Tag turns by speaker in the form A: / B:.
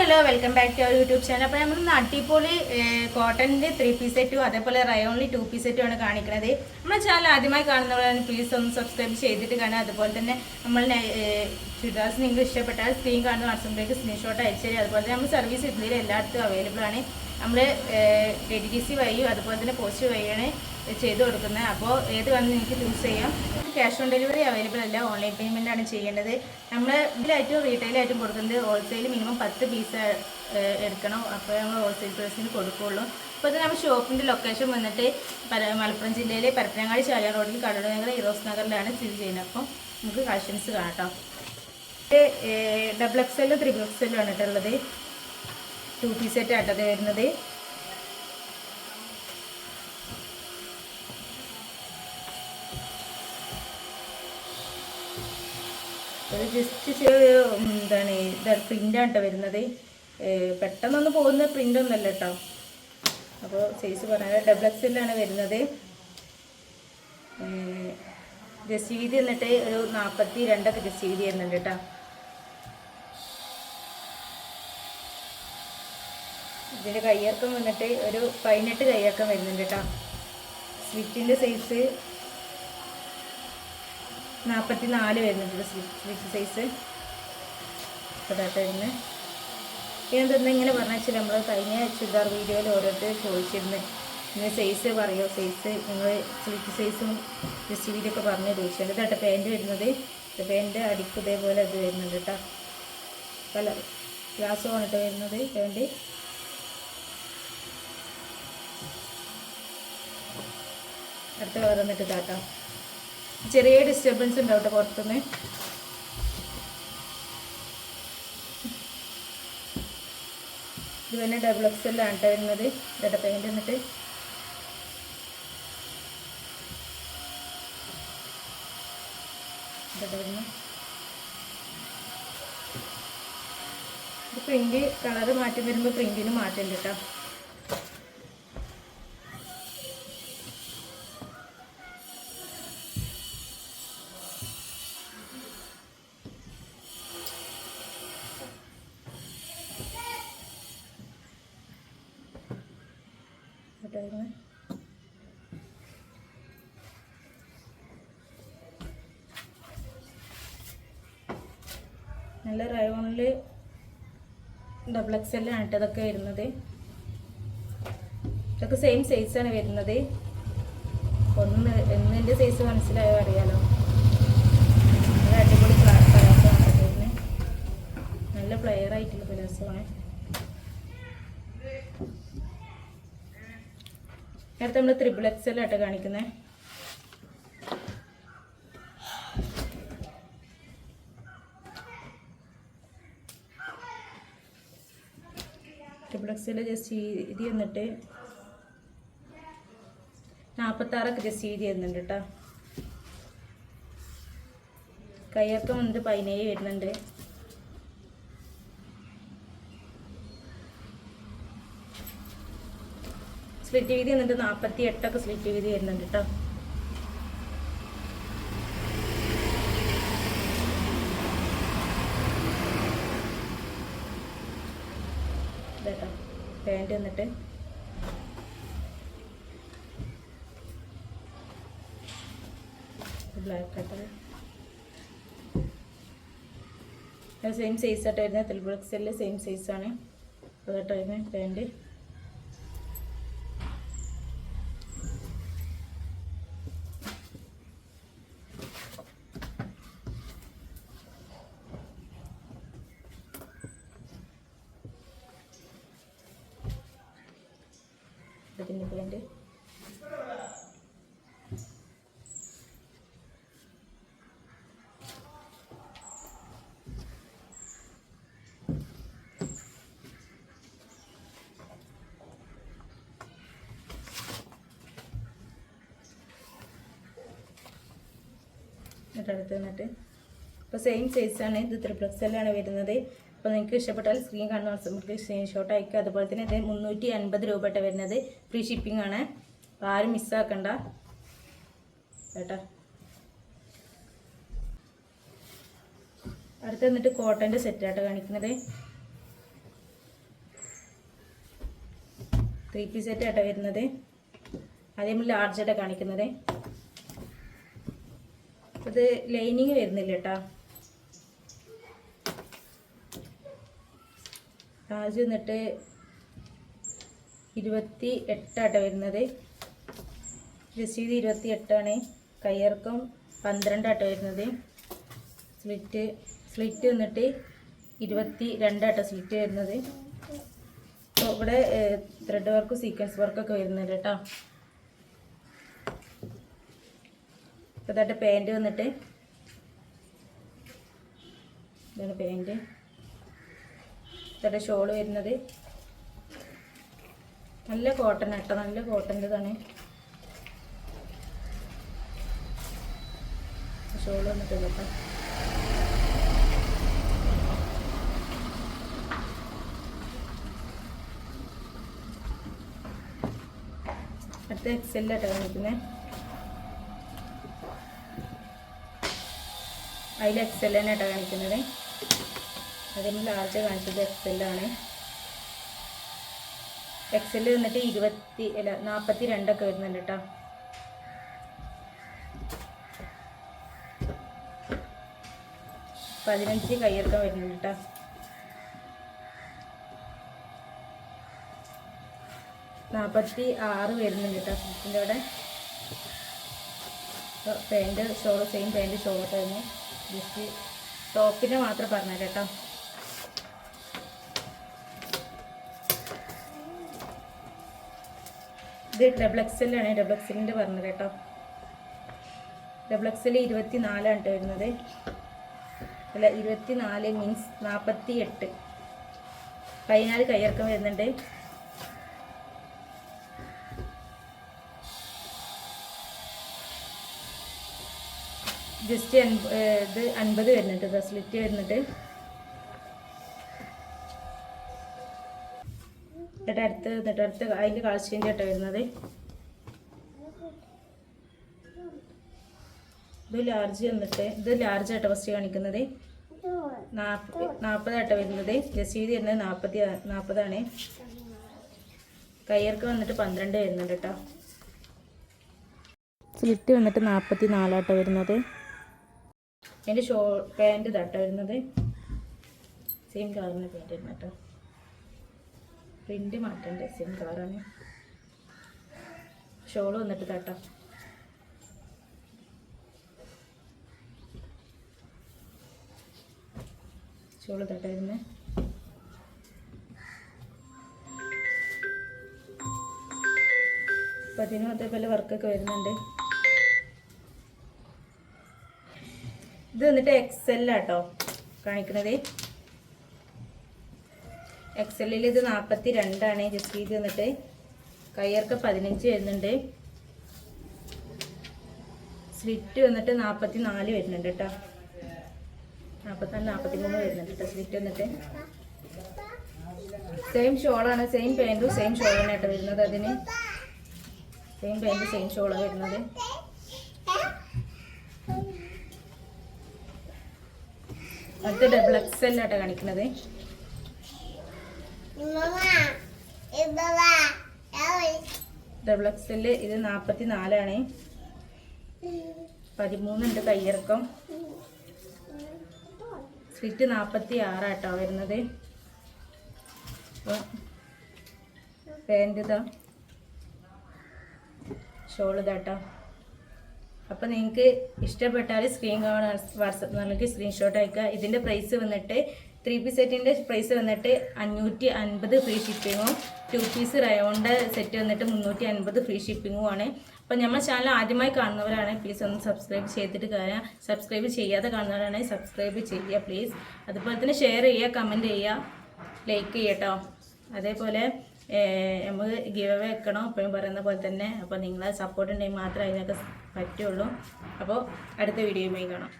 A: Hello welcome back to our YouTube channel അപ്പോൾ നമ്മൾ അടിപൊളി കോട്ടണിന്റെ ത്രീ പീസ് സെറ്റും അതേപോലെ റയോണിൽ ടു പീസ് സെറ്റും ആണ് കാണിക്കുന്നത് നമ്മുടെ ചാനൽ ആദ്യമായി കാണുന്നവരാണ് പ്ലീസ് ഒന്ന് സബ്സ്ക്രൈബ് ചെയ്തിട്ട് കാണാം അതുപോലെ തന്നെ നമ്മൾ ചുരിദാർസ് നിങ്ങൾക്ക് ഇഷ്ടപ്പെട്ടാൽ സ്ക്രീൻ കാണുന്ന വാട്സപ്പിലേക്ക് സ്ക്രീൻഷോട്ട് അയച്ചു അതുപോലെ തന്നെ നമ്മൾ സർവീസ് ഇന്ത്യയിൽ എല്ലായിടത്തും അവൈലബിൾ ആണ്. നമ്മൾ ഡി ടി സി വഴിയും അതുപോലെ തന്നെ പോസ്റ്റ് വഴിയാണ് ചെയ്ത് കൊടുക്കുന്നത്. അപ്പോൾ ഏത് വന്ന് നിങ്ങൾക്ക് യൂസ് ചെയ്യാം. ക്യാഷ് ഓൺ ഡെലിവറി അവൈലബിൾ അല്ല. ഓൺലൈൻ പേയ്മെന്റ് ആണ് ചെയ്യേണ്ടത്. നമ്മൾ ഇതിലായിട്ടും റീറ്റെയിലായിട്ടും കൊടുക്കുന്നത് ഹോൾസെയിൽ മിനിമം പത്ത് പീസ് എടുക്കണം. അപ്പോൾ നമ്മൾ ഹോൾസെയിൽ പ്രൈസിന് കൊടുക്കുകയുള്ളൂ. അപ്പോൾ ഇത് നമ്മൾ ഷോപ്പിന്റെ ലൊക്കേഷൻ വന്നിട്ട് മലപ്പുറം ജില്ലയിലെ പരപ്പനങ്ങാടി ശാല റോഡിൽ കടൂർ നഗർ ഇറോസ് നഗറിലാണ് സ്ഥിതി ചെയ്യുന്നത്. അപ്പം നമുക്ക് കളക്ഷൻസ് കാണാം ഡബിൾ എക്സ് എല്ലും ത്രിബിൾ എക്സ് എല്ലും ആണ് കേട്ടുള്ളത് ടു പീസ് സെറ്റ് ആട്ടത് വരുന്നത്. ഒരു ജസ്റ്റ് എന്താണ് ഇതാണ് പ്രിന്റാണ് കേട്ടോ വരുന്നത്. ഏഹ് പെട്ടെന്നൊന്ന് പോകുന്ന പ്രിന്റ് ഒന്നല്ല കേട്ടോ. അപ്പോൾ സൈസ് പറഞ്ഞാൽ ഡബിൾ എക്സിലാണ് വരുന്നത്. ജസ്റ്റ് വീതി എന്നിട്ട് ഒരു നാൽപ്പത്തി രണ്ടൊക്കെ ജസ്റ്റ് വീതി വരുന്നുണ്ട് കേട്ടോ. ഇതിന്റെ കയ്യിറക്കം വന്നിട്ട് ഒരു പതിനെട്ട് കയ്യിറക്കം വരുന്നുണ്ട് കേട്ടോ സ്ലിറ്റിന്റെ സൈസ് നാൽപ്പത്തി നാല് വരുന്നുണ്ട് സ്ലിറ്റ് സൈസ് അതായിട്ട് വരുന്നത് ഇതെന്താ ഇങ്ങനെ പറഞ്ഞാൽ വെച്ചാൽ നമ്മൾ കഴിഞ്ഞ ചുരിദാർ വീഡിയോയിൽ ഓരോരുത്തർ ചോദിച്ചിരുന്നു. ഇങ്ങനെ സൈസ് പറയോ? സൈസ് നിങ്ങൾ സ്ലിറ്റ് സൈസും ജസ്റ്റ് വീഡിയൊക്കെ പറഞ്ഞ് ചോദിച്ചിട്ടുണ്ട് കേട്ടോ പാന്റ് വരുന്നത്. പാന്റ് അടിക്ക് ഇതേപോലെ അത് വരുന്നുണ്ട് കേട്ടോ കളർ ഗ്ലാസ് വന്നിട്ട് വരുന്നത്. പാന്റ് അടുത്ത വേറെ വന്നിട്ട് ഇതാട്ടോ. ചെറിയ ഡിസ്റ്റർബൻസ് ഉണ്ടാവും കേട്ടോ പുറത്തുനിന്ന്. ഇത് പിന്നെ ഡബിൾ എക്സ് എല്ലാം കേട്ടോ വരുന്നത്. ഇട പെയിന്റ് എന്നിട്ട് പ്രിന്റ് കളറ് മാറ്റം വരുമ്പോൾ പ്രിന്റിന് മാറ്റം കേട്ടോ ഇതൊക്കെ നല്ല റയോണിൽ ഡബിൾ എക്സ് എല്ലാണ് ഇട്ടതൊക്കെ വരുന്നത്. ഇതൊക്കെ സെയിം സൈസാണ് വരുന്നത്. ഒന്ന് ഒന്നിന്റെ സൈസ് മനസ്സിലായോ അറിയാലോ. നല്ല അടിപൊളി പലാസമാണ് നല്ല പ്ലെയർ ആയിട്ടുള്ള പലാസമാണ് നേരത്തെ നമ്മൾ ത്രിബിൾ എക്സ് എൽ ആട്ടോ കാണിക്കുന്നത് ട്രിപിൾ എക്സ് എൽ ജസ്റ്റ് ഇത് എന്നിട്ട് നാൽപ്പത്താറൊക്കെ ജസ്റ്റ് ചെയ്ത് തരുന്നുണ്ട് കേട്ടോ കയ്യൊക്കെ വന്നിട്ട് പതിനേഴ് വരുന്നുണ്ട്. സ്ലിറ്റ് വീതി എന്നിട്ട് നാൽപ്പത്തി എട്ടൊക്കെ സ്ലിറ്റ് വീതി വരുന്നുണ്ട് കേട്ടോ പാന്റ് എന്നിട്ട്. ബ്ലാക്ക് സെയിം സൈസ് ആയിട്ട് വരുന്നത്. തെൽബ്രക്സിലെ സെയിം സൈസാണ് അതായിട്ട് വരുന്നത് ഇതിന്റെ പാന്റ് എന്നിട്ട് അടുത്ത് നിന്നിട്ട് ഇപ്പോൾ സെയിം സൈസാണ് ഇത് ത്രിപ്ലക്സലാണ് വരുന്നത്. അപ്പോൾ നിങ്ങൾക്ക് ഇഷ്ടപ്പെട്ടാൽ സ്ക്രീൻ കാണുന്ന വാട്സപ്പിൽ സ്ക്രീൻഷോട്ട് അയക്കുക. അതുപോലെ തന്നെ ഇത് മുന്നൂറ്റി അൻപത് രൂപ വരുന്നത് ഫ്രീ ഷിപ്പിംഗ് ആണ്. അപ്പോൾ ആരും മിസ്സാക്കണ്ട കേട്ടോ? അടുത്ത് വന്നിട്ട് കോട്ടന്റെ സെറ്റായിട്ട് കാണിക്കുന്നത്. ത്രീ പീസ് സെറ്റ് ആട്ടോ വരുന്നത്. അതേപോലെ ലാർജായിട്ടാണ് കാണിക്കുന്നത്. ഇത് ലൈനിങ് വരുന്നില്ല കേട്ടോ. ലാർജ് എന്നിട്ട് ഇരുപത്തി എട്ടാട്ടോ വരുന്നത്. രസീത് ഇരുപത്തി എട്ടാണ് കയ്യിറക്കം പന്ത്രണ്ടാട്ടോ വരുന്നത്. സ്ലിറ്റ് സ്ലിറ്റ് വന്നിട്ട് ഇരുപത്തി രണ്ടാട്ടോ സ്ലിറ്റ് വരുന്നത്. അപ്പോൾ ഇവിടെ ത്രെഡ് വർക്ക് സീക്വൻസ് വർക്കൊക്കെ വരുന്നുണ്ട് കേട്ടോ. ഇതായിട്ട് പാന്റ് വന്നിട്ട് ഇതാണ് പാന്റ് ഇതായിട്ട് ഷോൾ വരുന്നത്. നല്ല കോട്ടൺ കേട്ടോ നല്ല കോട്ടന്റെതാണ് ഷോൾ വന്നിട്ടില്ല കേട്ടോ അടുത്ത എക്സെല്ലാട്ടോ കാണിക്കുന്നത് അതിൽ എക്സെല്ലാണ് കേട്ടോ കാണിക്കുന്നത്. അതിന് ലാർജ് കാണിച്ചത് എക്സെല്ലാണ് എക്സെൽ വന്നിട്ട് ഇരുപത്തി അല്ല നാൽപ്പത്തി രണ്ടൊക്കെ വരുന്നുണ്ട് കേട്ടോ പതിനഞ്ച് കയ്യിറക്കം വരുന്നുണ്ട് കേട്ടോ നാൽപ്പത്തി ആറ് വരുന്നുണ്ട് കേട്ടോ ഫുഡിന്റെ അവിടെ. Pant shawl same pant shawl തന്നെ ജസ്റ്റ് ടോപ്പിനെ മാത്രം പറഞ്ഞുതരാം കേട്ടോ ഇത് ഡബിൾ എക്സലാണ് ഡബിൾ എക്സലിന്റെ പറഞ്ഞത് കേട്ടോ. ഡബിൾ എക്സൽ ഇരുപത്തി നാലാണ് കേട്ടോ വരുന്നത്. അല്ല ഇരുപത്തി നാല് മീൻസ് നാൽപ്പത്തി എട്ട് പതിനാല് കയ്യിറക്കം വരുന്നുണ്ട് ജസ്റ്റ് ഇത് അൻപത് വരുന്നുണ്ട്. ഫെസിലിറ്റി വരുന്നുണ്ട്. എന്നിട്ട് അടുത്ത് എന്നിട്ട് അടുത്ത് അതിന്റെ കളർ ചേഞ്ച് ആയിട്ട് വരുന്നത്. ഇത് ലാർജ് വന്നിട്ട് ഇത് ലാർജ് ആയിട്ട് ഫസ്റ്റ് കാണിക്കുന്നത്. നാൽപ്പത് വരുന്നത്. രസീത് വരുന്നത് നാൽപ്പത്തി നാൽപ്പതാണ് കയ്യർക്ക് വന്നിട്ട് പന്ത്രണ്ട് വരുന്നുണ്ട് കേട്ടോ. സ്ലിറ്റ് വന്നിട്ട് നാൽപ്പത്തി നാലാട്ട വരുന്നത്. എന്റെ ഷോ പാന്റ് ഇതാട്ടോ വരുന്നത്. സെയിം കളറിന് പാന്റ് വരുന്നത് കേട്ടോ. പ്രിന്റ് മാറ്റേണ്ട? സെയിം കളറാണ് ഷോൾ വന്നിട്ട് തട്ടാം ഷോൾ തട്ടായിരുന്നു അപ്പം അതിനും അതേപോലെ വർക്കൊക്കെ വരുന്നുണ്ട്. ഇത് വന്നിട്ട് എക്സെല്ലാട്ടോ കാണിക്കണത്. എക്സലിൽ ഇത് നാൽപ്പത്തി രണ്ടാണ് ജസ്റ്റ് ഇത് വന്നിട്ട് കയ്യർക്ക് പതിനഞ്ച് വരുന്നുണ്ട്. സ്ലിറ്റ് വന്നിട്ട് നാൽപ്പത്തി നാല് വരുന്നുണ്ട് കേട്ടോ. നാൽപ്പത്തിനാല് നാൽപ്പത്തി മൂന്ന് വരുന്നുണ്ട് കേട്ടോ സ്ലിറ്റ് വന്നിട്ട്. സെയിം ഷോളാണ് സെയിം പാന്റും സെയിം ഷോളാണ് കേട്ടോ വരുന്നത് അതിന്. സെയിം പാന്റ് സെയിം ഷോളാണ് വരുന്നത്. അടുത്ത ഡബിൾ എക്സ് എല്ലാം കേട്ടോ കാണിക്കുന്നത്. ഡബിൾ എക്സൽ ഇത് നാൽപ്പത്തി നാലാണ് പതിമൂന്നുണ്ട് കയ്യിറക്കം. സ്വിറ്റ് നാൽപ്പത്തി ആറാട്ടോ വരുന്നത് പാന്റ് ഇതാ. ഷോൾ ഇതാട്ടോ. അപ്പം നിങ്ങൾക്ക് ഇഷ്ടപ്പെട്ടാൽ സ്ക്രീൻ വാട്സപ്പ് നിങ്ങൾക്ക് സ്ക്രീൻഷോട്ട് അയക്കുക. ഇതിന്റെ പ്രൈസ് വന്നിട്ട് ത്രീ പീസ് സെറ്റിന്റെ പ്രൈസ് വന്നിട്ട് അഞ്ഞൂറ്റി അൻപത് ഫ്രീ ഷിപ്പിങ്ങും ടു പീസ് റയോണിന്റെ സെറ്റ് വന്നിട്ട് മുന്നൂറ്റി അൻപത് ഫ്രീ ഷിപ്പിങ്ങും ആണ്. അപ്പോൾ നമ്മൾ ചാനൽ ആദ്യമായി കാണുന്നവരാണ് പ്ലീസ് ഒന്ന് സബ്സ്ക്രൈബ് ചെയ്തിട്ട് കാര്യം സബ്സ്ക്രൈബ് ചെയ്യാതെ കാണുന്നവരാണെങ്കിൽ സബ്സ്ക്രൈബ് ചെയ്യുക പ്ലീസ് അതുപോലെ തന്നെ ഷെയർ ചെയ്യുക കമന്റ് ചെയ്യുക ലൈക്ക് ചെയ്യട്ടോ. അതേപോലെ നമുക്ക് ഗിവ് അവേ വെക്കണം? എപ്പോഴും പറയുന്ന പോലെ തന്നെ. അപ്പോൾ നിങ്ങളെ സപ്പോർട്ട് ഉണ്ടെങ്കിൽ മാത്രമേ അതിനൊക്കെ പറ്റുള്ളൂ. അപ്പോൾ അടുത്ത വീഡിയോയുമായി കാണാം.